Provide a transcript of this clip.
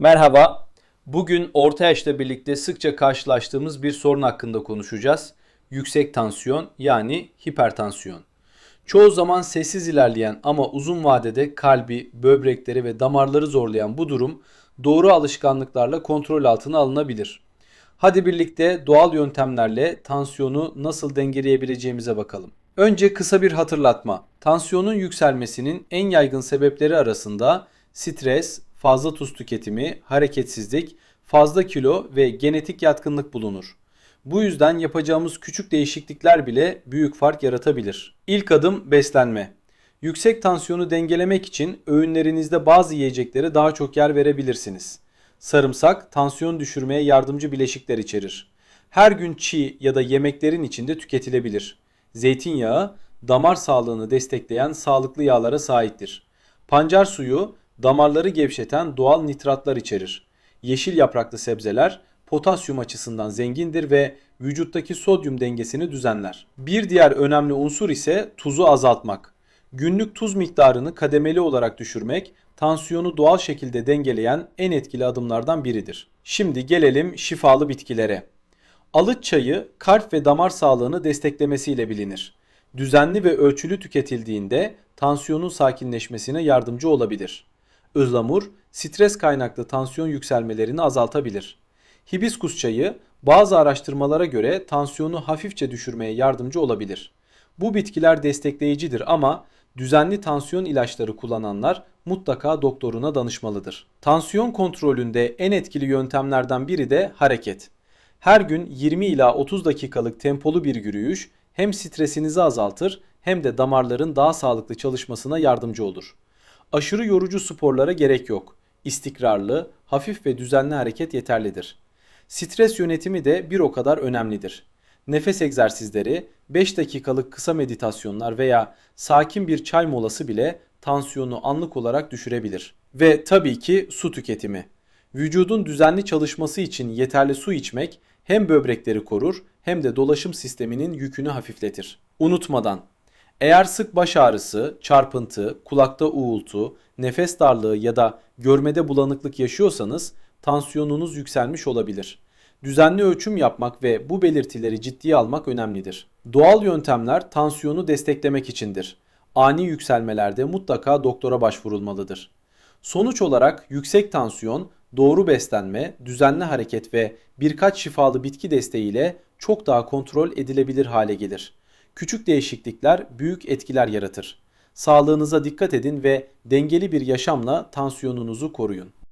Merhaba. Bugün orta yaşla birlikte sıkça karşılaştığımız bir sorun hakkında konuşacağız. Yüksek tansiyon yani hipertansiyon. Çoğu zaman sessiz ilerleyen ama uzun vadede kalbi, böbrekleri ve damarları zorlayan bu durum doğru alışkanlıklarla kontrol altına alınabilir. Hadi birlikte doğal yöntemlerle tansiyonu nasıl dengeleyebileceğimize bakalım. Önce kısa bir hatırlatma. Tansiyonun yükselmesinin en yaygın sebepleri arasında stres, fazla tuz tüketimi, hareketsizlik, fazla kilo ve genetik yatkınlık bulunur. Bu yüzden yapacağımız küçük değişiklikler bile büyük fark yaratabilir. İlk adım beslenme. Yüksek tansiyonu dengelemek için öğünlerinizde bazı yiyeceklere daha çok yer verebilirsiniz. Sarımsak tansiyon düşürmeye yardımcı bileşikler içerir. Her gün çiğ ya da yemeklerin içinde tüketilebilir. Zeytinyağı damar sağlığını destekleyen sağlıklı yağlara sahiptir. Pancar suyu damarları gevşeten doğal nitratlar içerir. Yeşil yapraklı sebzeler potasyum açısından zengindir ve vücuttaki sodyum dengesini düzenler. Bir diğer önemli unsur ise tuzu azaltmak. Günlük tuz miktarını kademeli olarak düşürmek tansiyonu doğal şekilde dengeleyen en etkili adımlardan biridir. Şimdi gelelim şifalı bitkilere. Alıç çayı kalp ve damar sağlığını desteklemesiyle bilinir. Düzenli ve ölçülü tüketildiğinde tansiyonun sakinleşmesine yardımcı olabilir. Ihlamur, stres kaynaklı tansiyon yükselmelerini azaltabilir. Hibiskus çayı bazı araştırmalara göre tansiyonu hafifçe düşürmeye yardımcı olabilir. Bu bitkiler destekleyicidir ama düzenli tansiyon ilaçları kullananlar mutlaka doktoruna danışmalıdır. Tansiyon kontrolünde en etkili yöntemlerden biri de hareket. Her gün 20 ila 30 dakikalık tempolu bir yürüyüş hem stresinizi azaltır hem de damarların daha sağlıklı çalışmasına yardımcı olur. Aşırı yorucu sporlara gerek yok. İstikrarlı, hafif ve düzenli hareket yeterlidir. Stres yönetimi de bir o kadar önemlidir. Nefes egzersizleri, 5 dakikalık kısa meditasyonlar veya sakin bir çay molası bile tansiyonu anlık olarak düşürebilir. Ve tabii ki su tüketimi. Vücudun düzenli çalışması için yeterli su içmek hem böbrekleri korur hem de dolaşım sisteminin yükünü hafifletir. Unutmadan eğer sık baş ağrısı, çarpıntı, kulakta uğultu, nefes darlığı ya da görmede bulanıklık yaşıyorsanız tansiyonunuz yükselmiş olabilir. Düzenli ölçüm yapmak ve bu belirtileri ciddiye almak önemlidir. Doğal yöntemler tansiyonu desteklemek içindir. Ani yükselmelerde mutlaka doktora başvurulmalıdır. Sonuç olarak yüksek tansiyon, doğru beslenme, düzenli hareket ve birkaç şifalı bitki desteğiyle çok daha kontrol edilebilir hale gelir. Küçük değişiklikler büyük etkiler yaratır. Sağlığınıza dikkat edin ve dengeli bir yaşamla tansiyonunuzu koruyun.